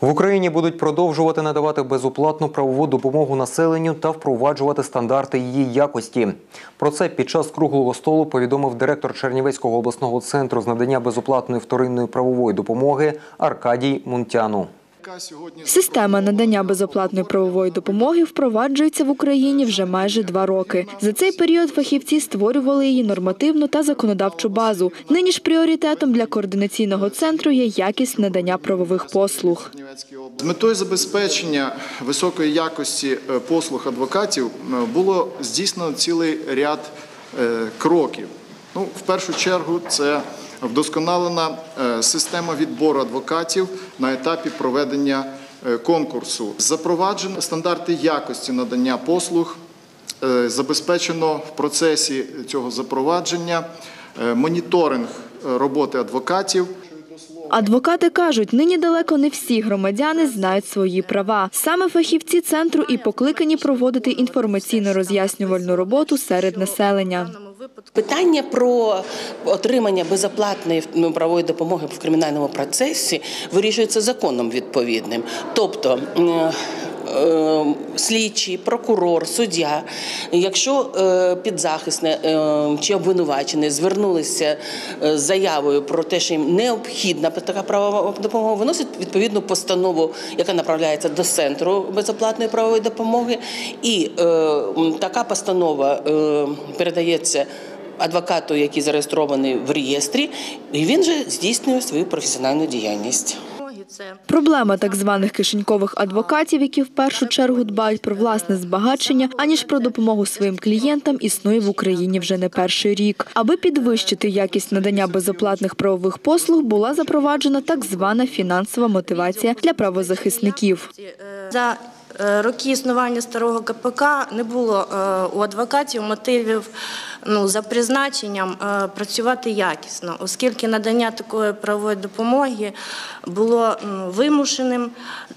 В Україні будуть продовжувати надавати безоплатну правову допомогу населенню та впроваджувати стандарти її якості. Про це під час круглого столу повідомив директор Чернівецького обласного центру з надання безоплатної вторинної правової допомоги Аркадій Мунтяну. Система надання безоплатної правової допомоги впроваджується в Україні вже майже два роки. За цей період фахівці створювали її нормативну та законодавчу базу. Нині ж пріоритетом для координаційного центру є якість надання правових послуг. З метою забезпечення високої якості е, послуг адвокатів е, було здійснено цілий ряд е, кроків. Ну, в першу чергу, це вдосконалена е, система відбору адвокатів на етапі проведення е, конкурсу. Запроваджено стандарти якості надання послуг. Е, Забезпечено в процесі цього запровадження моніторинг роботи адвокатів. Адвокати кажуть, нині далеко не всі громадяни знають свої права. Саме фахівці центру і покликані проводити інформаційно-роз'яснювальну роботу серед населення. Питання про отримання безоплатної ну, правової допомоги в кримінальному процесі вирішується законом відповідним. Тобто слідчий, прокурор, суддя, якщо е, підзахисне е, чи обвинувачене звернулися е, з заявою про те, що їм необхідна така правова допомога, виносить відповідну постанову, яка направляється до центру безоплатної правової допомоги, і е, така постанова передається адвокату, який зареєстрований в реєстрі, і він же здійснює свою професіональну діяльність. Проблема так званих кишенькових адвокатів, які в першу чергу дбають про власне збагачення, аніж про допомогу своїм клієнтам, існує в Україні вже не перший рік. Аби підвищити якість надання безоплатних правових послуг, була запроваджена так звана фінансова мотивація для правозахисників. За роки існування старого КПК не було е, у адвокатів мотивів ну, за призначенням е, працювати якісно, оскільки надання такої правової допомоги було вимушеним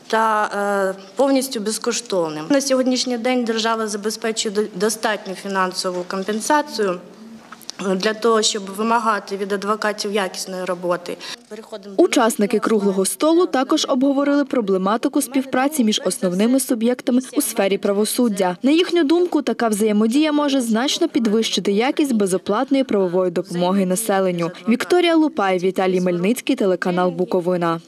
та е, повністю безкоштовним. На сьогоднішній день держава забезпечує до- достатню фінансову компенсацію е, для того, щоб вимагати від адвокатів якісної роботи. Учасники круглого столу також обговорили проблематику співпраці між основними суб'єктами у сфері правосуддя. На їхню думку, така взаємодія може значно підвищити якість безоплатної правової допомоги населенню. Вікторія Лупай, Віталій Мельницький, телеканал Буковина.